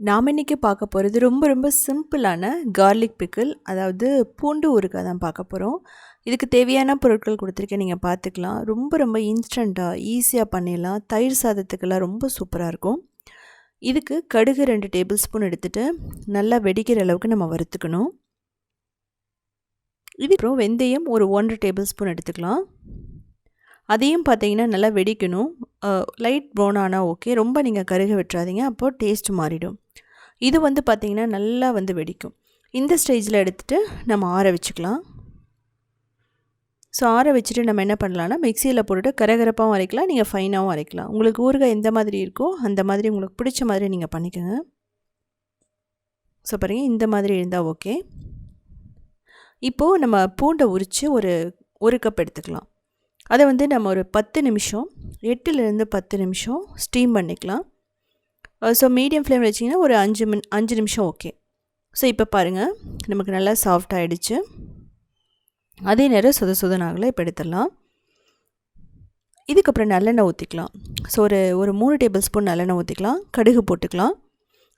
நாம் இன்றைக்கி பார்க்க போகிறது ரொம்ப ரொம்ப சிம்பிளான கார்லிக் பிக்கிள் அதாவது பூண்டு ஊறுகாய் தான் பார்க்க போகிறோம் இதுக்கு தேவையான பொருட்கள் கொடுத்துருக்கேன் நீங்கள் பார்த்துக்கலாம். ரொம்ப ரொம்ப இன்ஸ்டண்ட்டாக ஈஸியாக பண்ணிடலாம். தயிர் சாதத்துக்கெல்லாம் ரொம்ப சூப்பராக இருக்கும். இதுக்கு கடுகு ரெண்டு டேபிள் ஸ்பூன் எடுத்துகிட்டு நல்லா வெடிக்கிற அளவுக்கு நம்ம வறுத்துக்கணும். இது அப்புறம் வெந்தயம் ஒரு ஒன்றரை டேபிள் ஸ்பூன் எடுத்துக்கலாம். அதையும் பார்த்தீங்கன்னா நல்லா வெடிக்கணும். லைட் ப்ரௌன் ஆனால் ஓகே ரொம்ப நீங்கள் கருக விட்டுறாதீங்க. அப்போது டேஸ்ட் மாறிடும். இது வந்து பார்த்திங்கன்னா நல்லா வந்து வெடிக்கும். இந்த ஸ்டேஜில் எடுத்துகிட்டு நம்ம ஆற வச்சுக்கலாம். ஸோ ஆற வச்சுட்டு நம்ம என்ன பண்ணலான்னா மிக்சியில் போட்டுட்டு கரகரப்பாகவும் அரைக்கலாம் நீங்கள் ஃபைனாகவும் அரைக்கலாம். உங்களுக்கு ஊறுகாய் எந்த மாதிரி இருக்கோ அந்த மாதிரி உங்களுக்கு பிடிச்ச மாதிரி நீங்கள் பண்ணிக்கோங்க. ஸோ பாருங்கள் இந்த மாதிரி இருந்தால் ஓகே இப்போது நம்ம பூண்டை உரித்து ஒரு ஒரு கப் எடுத்துக்கலாம். அதை வந்து நம்ம ஒரு பத்து நிமிஷம் எட்டுலேருந்து பத்து நிமிஷம் ஸ்டீம் பண்ணிக்கலாம். ஸோ மீடியம் ஃப்ளேம் வச்சிங்கன்னா ஒரு அஞ்சு மின் அஞ்சு நிமிஷம் ஓகே ஸோ இப்போ பாருங்கள் நமக்கு நல்லா சாஃப்ட் ஆகிடுச்சு அதே நேரம் சுத சுதனாகல இப்போ எடுத்துடலாம். இதுக்கப்புறம் நல்லெண்ணெய் ஊற்றிக்கலாம் ஸோ ஒரு ஒரு மூணு டேபிள் ஸ்பூன் நல்லெண்ணெய் ஊற்றிக்கலாம் கடுகு போட்டுக்கலாம்.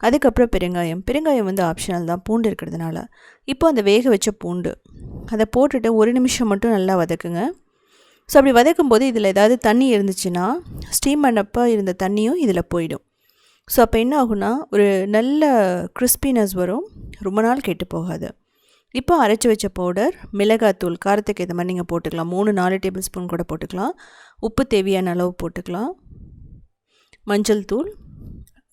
அதுக்கப்புறம் பெருங்காயம். பெருங்காயம் வந்து ஆப்ஷனல் தான். பூண்டு இருக்கிறதுனால. இப்போ அந்த வேக வச்ச பூண்டு. அதை போட்டுட்டு ஒரு நிமிஷம் மட்டும் நல்லா வதக்குங்க. ஸோ அப்படி வதக்கும் போது இதில் ஏதாவது தண்ணி இருந்துச்சுன்னா ஸ்டீம் பண்ணப்போ இருந்த தண்ணியும் இதில் போயிடும். ஸோ அப்போ என்ன ஆகுனா ஒரு நல்ல கிறிஸ்பினஸ் வரும். ரொம்ப நாள் கெட்டு போகாது. இப்போ அரைச்சி வச்ச பவுடர் மிளகாத்தூள் காரத்துக்கு ஏற்ற மாதிரி நீங்கள் போட்டுக்கலாம். மூணு நாலு டேபிள் ஸ்பூன் கூட போட்டுக்கலாம். உப்பு தேவையான அளவு போட்டுக்கலாம். மஞ்சள் தூள்.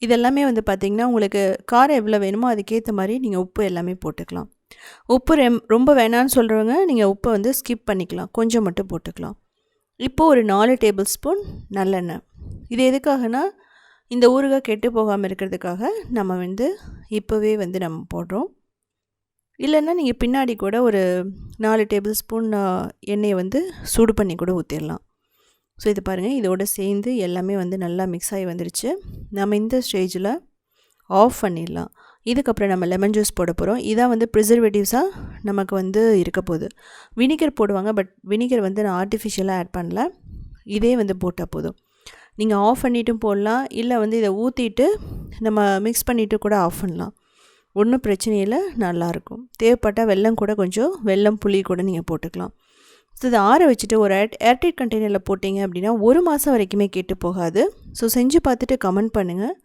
இதெல்லாமே வந்து பார்த்திங்கன்னா உங்களுக்கு காரம் எவ்வளோ வேணுமோ அதுக்கேற்ற மாதிரி நீங்கள் உப்பு எல்லாமே போட்டுக்கலாம். உப்பு ரெம் ரொம்ப வேணான்னு சொல்கிறவங்க நீங்கள் உப்பை வந்து ஸ்கிப் பண்ணிக்கலாம். கொஞ்சம் மட்டும் போட்டுக்கலாம். இப்போது ஒரு நாலு டேபிள் ஸ்பூன் நல்லெண்ணெய். இது எதுக்காகனா இந்த ஊறுகாய் கெட்டு போகாமல் இருக்கிறதுக்காக நம்ம வந்து இப்போவே வந்து நம்ம போடுறோம். இல்லைன்னா நீங்கள் பின்னாடி கூட ஒரு நாலு டேபிள் ஸ்பூன் எண்ணெயை வந்து சூடு பண்ணி கூட ஊற்றிடலாம் ஸோ இது பாருங்கள் இதோட சேர்ந்து எல்லாமே வந்து நல்லா மிக்ஸ் ஆகி வந்துருச்சு. நம்ம இந்த ஸ்டேஜில் ஆஃப் பண்ணிடலாம். இதுக்கப்புறம் நம்ம லெமன் ஜூஸ் போட போகிறோம் இதான் வந்து ப்ரிசர்வேட்டிவ்ஸாக நமக்கு வந்து இருக்க போகுது. வினிகர் போடுவாங்க பட் வினிகர் வந்து நான் ஆர்டிஃபிஷியலாக ஆட் பண்ணல. இதே வந்து போட்டால் போதும். நீங்கள் ஆஃப் பண்ணிட்டும் போடலாம். இல்லை வந்து இதை ஊற்றிட்டு நம்ம மிக்ஸ் பண்ணிவிட்டு கூட ஆஃப் பண்ணலாம். ஒன்றும் பிரச்சனை இல்லை. நல்லாயிருக்கும் தேவைப்பட்டால் வெல்லம் கூட கொஞ்சம் வெல்லம் புளி கூட நீங்கள் போட்டுக்கலாம். ஸோ இதை ஆற வச்சுட்டு ஒரு ஏர் ஏர்டைட் கண்டெய்னரில் போட்டிங்க அப்படின்னா ஒரு மாதம் வரைக்குமே கெட்டு போகாது. ஸோ செஞ்சு பார்த்துட்டு கமெண்ட் பண்ணுங்கள்